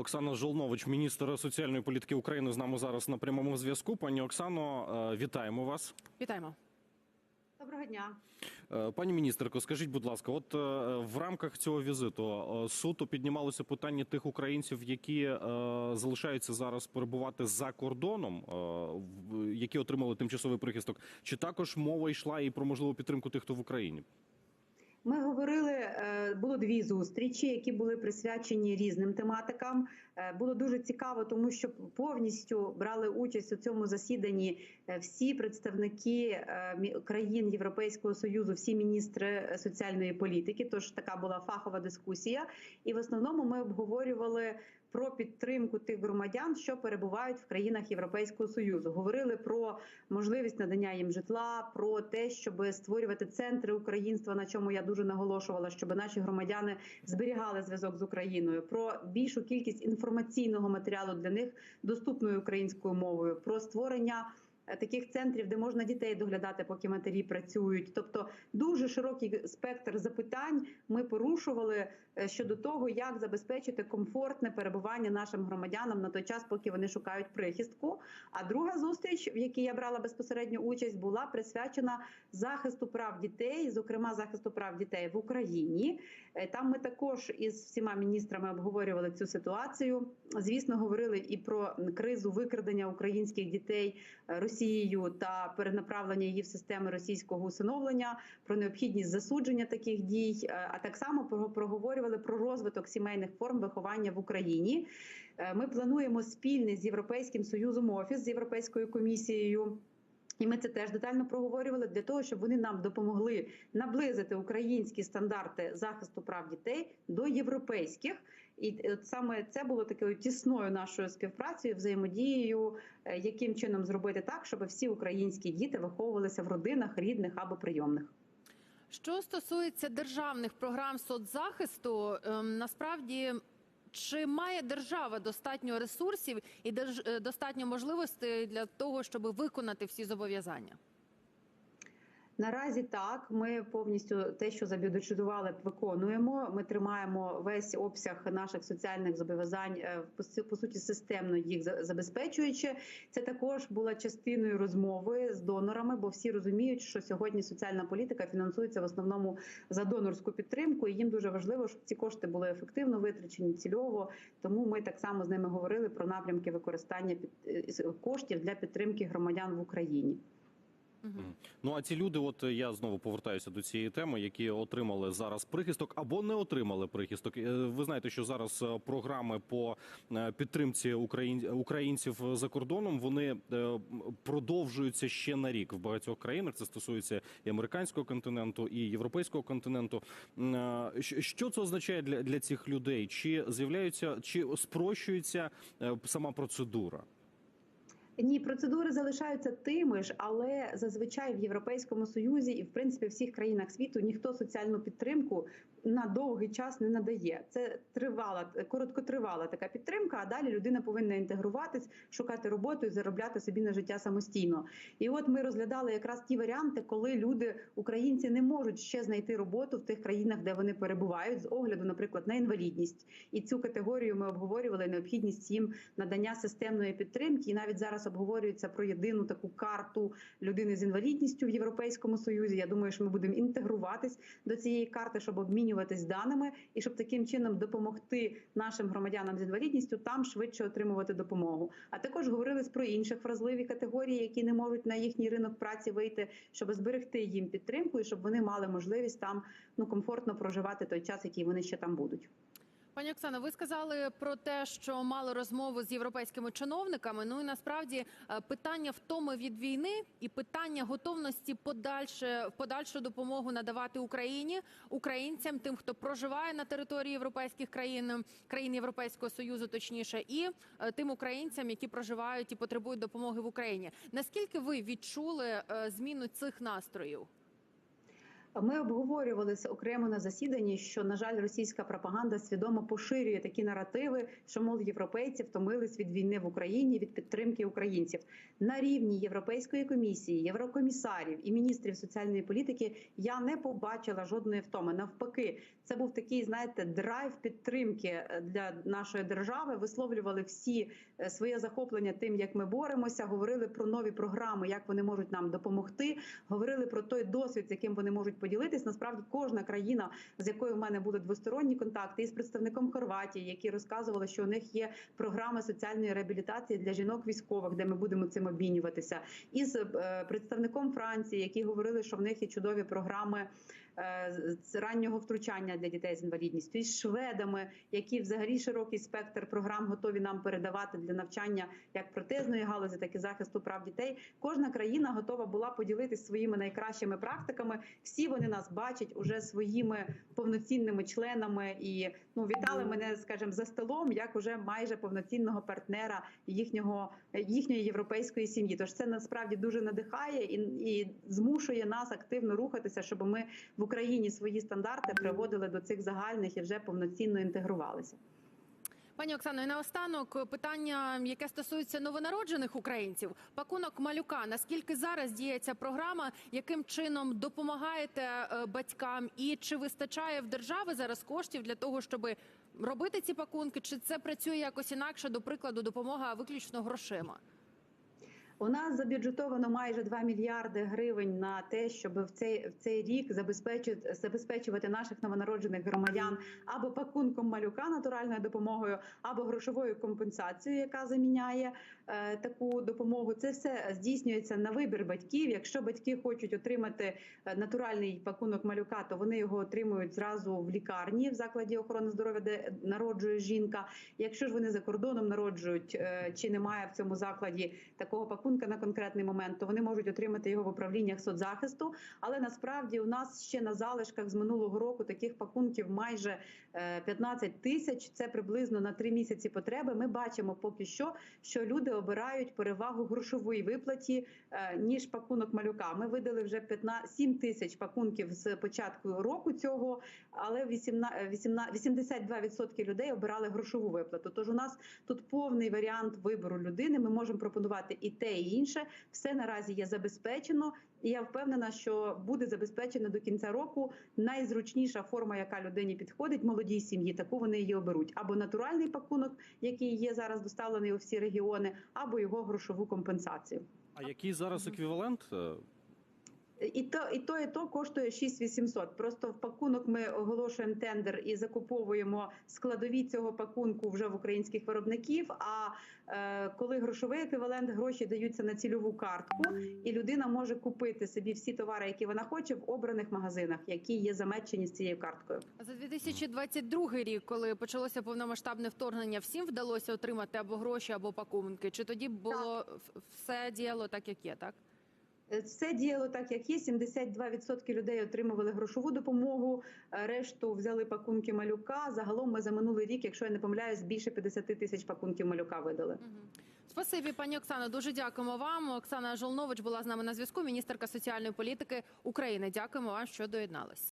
Оксана Жолнович, міністр соціальної політики України, з нами зараз на прямому зв'язку. Пані Оксано, е, вітаємо вас. Вітаємо. Доброго дня. Е, Пані міністерко, скажіть, будь ласка, от е, в рамках цього візиту суто піднімалося питання тих українців, які е, залишаються зараз перебувати за кордоном, е, які отримали тимчасовий прихисток. Чи також мова йшла і про можливу підтримку тих, хто в Україні? Ми говорили, е, було дві зустрічі, які були присвячені різним тематикам. Е, Було дуже цікаво, тому що повністю брали участь у цьому засіданні е, всі представники країн Європейського союзу, всі міністри соціальної політики. Тож така була фахова дискусія. І в основному ми обговорювали про підтримку тих громадян, що перебувають в країнах Європейського союзу. Говорили про можливість надання їм житла, про те, щоб створювати центри українства, на чому я дуже наголошувала, щоб наші громадяни зберігали зв'язок з Україною, про більшу кількість інформаційного матеріалу для них доступною українською мовою, про створення. Е, Таких центрів, де можна дітей доглядати, поки матері працюють, тобто дуже широкий спектр запитань ми порушували е, щодо того, як забезпечити комфортне перебування нашим громадянам на той час, поки вони шукають прихистку. А друга зустріч, в якій я брала безпосередню участь, була присвячена захисту прав дітей, зокрема захисту прав дітей в Україні. Е, Там ми також із всіма міністрами обговорювали цю ситуацію. Звісно, говорили і про кризу викрадення українських дітей е, Росією та перенаправлення її в системи російського усиновлення, про необхідність засудження таких дій. е, А так само проговорювали про розвиток сімейних форм виховання в Україні. Е, Ми плануємо спільний з Європейським союзом офіс з Європейською комісією. І ми це теж детально проговорювали для того, щоб вони нам допомогли наблизити українські стандарти захисту прав дітей до європейських. І от саме це було такою тісною нашою співпрацею, взаємодією, е, яким чином зробити так, щоб всі українські діти виховувалися в родинах рідних або прийомних. Що стосується державних програм соцзахисту, ем, насправді. Чи має держава достатньо ресурсів і е, достатньо можливостей для того, щоб виконати всі зобов'язання? Наразі так, ми повністю те, що забюджетували, виконуємо. Ми тримаємо весь обсяг наших соціальних зобов'язань е, по суті системно їх забезпечуючи. Це також була частиною розмови з донорами, бо всі розуміють, що сьогодні соціальна політика фінансується в основному за донорську підтримку. І їм дуже важливо, щоб ці кошти були ефективно витрачені цільово. Тому ми так само з ними говорили про напрямки використання е, коштів для підтримки громадян в Україні. Ну а ці люди, от е, я знову повертаюся до цієї теми, які отримали зараз прихисток або не отримали прихисток. Е, Ви знаєте, що зараз е, програми по підтримці українців за кордоном вони продовжуються ще на рік в багатьох країнах. Це стосується і американського континенту, і європейського континенту. Що це означає для, для цих людей? Чи з'являються, чи спрощується сама процедура? Ні, процедури залишаються тими ж, але зазвичай в Європейському Союзі і в принципі в всіх країнах світу ніхто соціальну підтримку на довгий час не надає. Це тривала короткотривала така підтримка. А далі людина повинна інтегруватись, шукати роботу і заробляти собі на життя самостійно. І от ми розглядали якраз ті варіанти, коли люди, українці, не можуть ще знайти роботу в тих країнах, де вони перебувають, з огляду, наприклад, на інвалідність. І цю категорію ми обговорювали необхідність їм надання системної підтримки. І навіть зараз обговорюється про єдину таку карту людини з інвалідністю в Європейському Союзі. Я думаю, що ми будемо інтегруватись до цієї карти, щоб обмінюватись даними і щоб таким чином допомогти нашим громадянам з інвалідністю там швидше отримувати допомогу. А також говорили про інших вразливі категорії, які не можуть на їхній ринок праці вийти, щоб зберегти їм підтримку і щоб вони мали можливість там ну комфортно проживати той час, який вони ще там будуть. Пані Оксана, ви сказали про те, що мали розмову з європейськими чиновниками. Ну і насправді е, питання втоми від війни і питання готовності подальше подальшу допомогу надавати Україні українцям, тим, хто проживає на території європейських країн, країн Європейського союзу, точніше, і е, тим українцям, які проживають і потребують допомоги в Україні. Наскільки ви відчули е, зміну цих настроїв? Ми обговорювали окремо на засіданні, що на жаль, російська пропаганда свідомо поширює такі наративи, що мов європейці втомились від війни в Україні, від підтримки українців на рівні Європейської комісії, єврокомісарів і міністрів соціальної політики. Я не побачила жодної втоми. Навпаки, це був такий, знаєте, драйв підтримки е, для нашої держави. Висловлювали всі е, своє захоплення тим, як ми боремося. Говорили про нові програми, як вони можуть нам допомогти. Говорили про той досвід, з яким вони можуть поділитись. Насправді, кожна країна, з якою в мене були двосторонні контакти, і з представником Хорватії, які розказували, що у них є програми соціальної реабілітації для жінок військових, де ми будемо цим обмінюватися, і з е, представником Франції, які говорили, що в них є чудові програми. Е, раннього втручання для дітей з інвалідністю із шведами, які взагалі широкий спектр програм готові нам передавати для навчання як протезної галузі, так і захисту прав дітей. Кожна країна готова була поділитися своїми найкращими практиками. Всі вони нас бачать уже своїми повноцінними членами і ну вітали мене, скажімо, за столом як уже майже повноцінного партнера їхнього їхньої європейської сім'ї. Тож це насправді дуже надихає і, і змушує нас активно рухатися, щоб ми в Україні свої стандарти приводили до цих загальних і вже повноцінно інтегрувалися. Пані Оксано, і наостанок питання, яке стосується новонароджених українців. Пакунок малюка. Наскільки зараз діє ця програма? Яким чином допомагаєте е, батькам? І чи вистачає в держави зараз коштів для того, щоб робити ці пакунки? Чи це працює якось інакше? До прикладу, допомога виключно грошима? У нас забюджетовано майже 2 мільярди гривень на те, щоб в цей в цей рік забезпечити забезпечувати наших новонароджених громадян або пакунком малюка натуральною допомогою, або грошовою компенсацією, яка заміняє е, таку допомогу. Це все здійснюється на вибір батьків. Якщо батьки хочуть отримати е, натуральний пакунок малюка, то вони його отримують зразу в лікарні в закладі охорони здоров'я, де народжує жінка. Якщо ж вони за кордоном народжують е, чи немає в цьому закладі такого пакунка на конкретний момент, то вони можуть отримати його в управліннях соцзахисту. Але насправді у нас ще на залишках з минулого року таких пакунків майже е, 15 тисяч. Це приблизно на три місяці потреби. Ми бачимо поки що, що люди обирають перевагу грошової виплаті е, ніж пакунок малюка. Ми видали вже 15, 7 тисяч пакунків з початку року цього, але 18, 18, 82% людей обирали грошову виплату. Тож у нас тут повний варіант вибору людини. Ми можемо пропонувати і те, і інше. Все наразі є забезпечено, і я впевнена, що буде забезпечено до кінця року найзручніша форма, яка людині підходить молодій сім'ї. Таку вони її оберуть або натуральний пакунок, який є зараз доставлений у всі регіони, або його грошову компенсацію. А який зараз еквівалент? І то, і то, і то коштує 6800. Просто в пакунок ми оголошуємо тендер і закуповуємо складові цього пакунку вже в українських виробників. А е, коли грошовий еквівалент, гроші даються на цільову картку, і людина може купити собі всі товари, які вона хоче, в обраних магазинах, які є замечені з цією карткою. За 2022 рік, коли почалося повномасштабне вторгнення, всім вдалося отримати або гроші, або пакунки. Чи тоді було в- все діяло так, як є, так? Е, Все діяло так, як є. 72% людей отримували грошову допомогу. е, Решту взяли пакунки малюка. Загалом ми за минулий рік, якщо я не помиляюсь, більше 50 тисяч пакунків малюка видали. Спасибі, пані Оксано. Дуже дякуємо вам. Оксана Жолнович була з нами на зв'язку, міністерка соціальної політики України. Дякуємо вам, що доєднались.